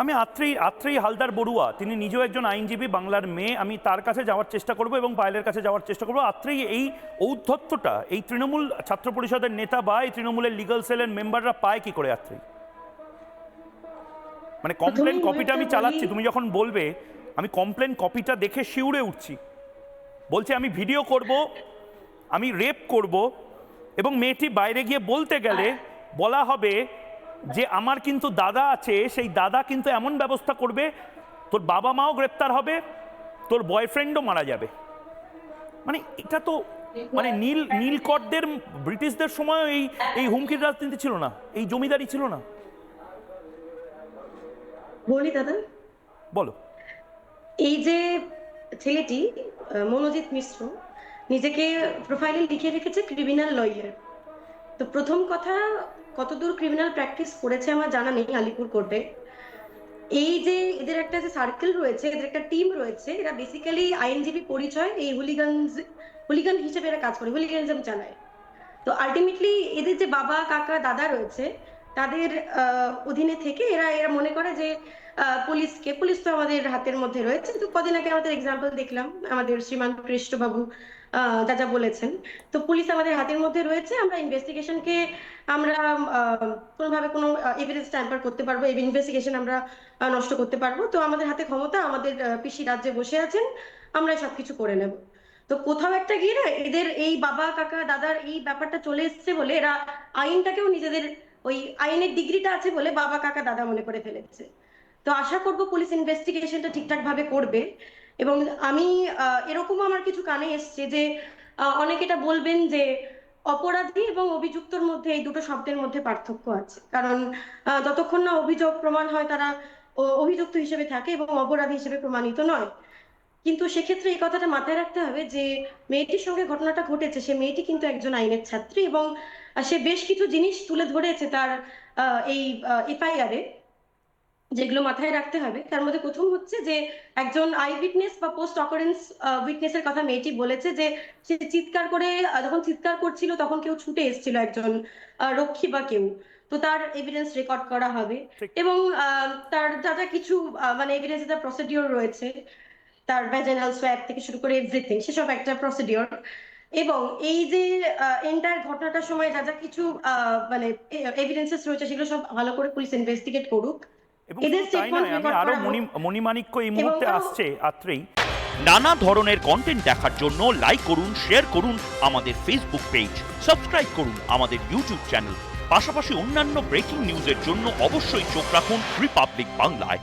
আমি আত্রি আত্রি হালদার বড়ুয়া। তিনি নিজেও একজন আইনজীবী বাংলার মেয়ে। আমি তার কাছে যাওয়ার চেষ্টা করব এবং পায়েলের কাছে যাওয়ার চেষ্টা করব। আত্রি এই ঔদ্ধত্যটা এই তৃণমূল ছাত্র পরিষদের নেতা বা এই তৃণমূলের লিগাল সেলের মেম্বাররা পায় কি করে আত্রি মানে কমপ্লেন কপিটা আমি চালাচ্ছি। তুমি যখন বলবে আমি কমপ্লেন কপিটা দেখে শিউরে উঠছি। বলছে আমি ভিডিও করব আমি রেপ করব এবং মেয়েটি বাইরে গিয়ে বলতে গেলে বলা হবে যে আমার কিন্তু দাদা আছে সেই দাদা কিন্তু এমন ব্যবস্থা করবে তোর বাবা মাও গ্রেপ্তার হবে তোর বয়ফ্রেন্ডও মারা যাবে। মানে এটা তো মানে নীল নীলকরদের ব্রিটিশদের সময় এই এই হুমকির রাজনীতি ছিল না এই জমিদারি ছিল না। বলি দাদা। বলো। এই যে ছেলেটি মনোজিৎ মিশ্র নিজেকে প্রোফাইলে লিখে রেখেছে ক্রিমিনাল লয়ার তো প্রথম কথা, কতদূর ক্রিমিনাল প্র্যাকটিস করেছে আমার জানা নেই আলিপুর কোর্টে। এই যে এদের একটা যে সার্কেল রয়েছে, এদের একটা টিম রয়েছে, এরা বেসিক্যালি আইনজীবী পরিচয়, এই হুলিগানস হুলিগান হিসেবে এরা কাজ করে হুলিগানিজম চালায়। তো আলটিমেটলি এদের যে বাবা, কাকা, দাদা রয়েছে তাদের অধীনে থেকে এরা এরা মনে করে যে পুলিশকে, পুলিশ তো আমাদের হাতের মধ্যে রয়েছে। তো কদিন আগে আমাদের এক্সাম্পল দেখলাম, আমাদের শ্রীমান কৃষ্ণবাবু যা যা বলেছেন। তো পুলিশ আমাদের হাতের মধ্যে রয়েছে, আমরা ইনভেস্টিগেশনকে আমরা কোনোভাবে কোনো এভিডেন্স ট্যাম্পার করতে পারব, এই ইনভেস্টিগেশন আমরা নষ্ট করতে পারব। তো আমাদের হাতে ক্ষমতা, আমাদের পিসি রাজ্যে বসে আছেন, আমরা সবকিছু করে নেব। তো কোথাও একটা গিয়ে না, এদের এই বাবা, কাকা, দাদার এই ব্যাপারটা চলে এসছে বলে এরা আইনটাকেও নিজেদের ওই আইনের ডিগ্রিটা আছে বলে বাবা কাকা দাদা মনে করে ফেলেছে। তো আশা করব পুলিশ ইনভেস্টিগেশনটা ঠিকঠাক ভাবে করবে। এবং আমি আহ, এরকমও আমার কিছু কানে এসছে যে অনেকে এটা বলবেন যে অপরাধী এবং অভিযুক্তর মধ্যে এই দুটো শব্দের মধ্যে পার্থক্য আছে। কারণ যতক্ষণ না অভিযোগ প্রমাণ হয় তারা অভিযুক্ত হিসেবে থাকে এবং অপরাধী হিসেবে প্রমাণিত নয়। কিন্তু সেক্ষেত্রে এই কথাটা মাথায় রাখতে হবে যে মেয়েটির সঙ্গে ঘটনাটা ঘটেছে। সে মেয়েটি কিন্তু একজন আইনের ছাত্রী এবং সে বেশ কিছু জিনিস তুলে ধরেছে তার এই এফআইআর এ যেগুলো মাথায় রাখতে হবে। তার মধ্যে প্রথম হচ্ছে যে একজন আই উইটনেস বা পোস্ট অকারেন্স উইটনেসের কথা মেয়েটি বলেছে যে সে চিৎকার করে যখন চিৎকার করছিল তখন কেউ ছুটে এসেছিল একজন রক্ষী বা কেউ। তো তার এভিডেন্স রেকর্ড করা হবে। এবং তার যা যা কিছু মানে এভিডেন্স তার প্রসিডিওর রয়েছে তার ভ্যাজাইনাল সোয়াব থেকে শুরু করে এভরিথিং সেসব একটা প্রসিডিওর এবং এই যে এন্টায়ার ঘটনাটার সময় যা যা কিছু মানে এভিডেন্সেস রয়েছে সেগুলো সব ভালো করে পুলিশ ইনভেস্টিগেট করুক। এদের নয় আমি আরও মণিমাণিক্য এই মুহূর্তে আসছে আত্রেই নানা ধরনের কন্টেন্ট দেখার জন্য লাইক করুন শেয়ার করুন আমাদের ফেসবুক পেজ সাবস্ক্রাইব করুন আমাদের ইউটিউব চ্যানেল পাশাপাশি অন্যান্য ব্রেকিং নিউজের জন্য অবশ্যই চোখ রাখুন রিপাবলিক বাংলায়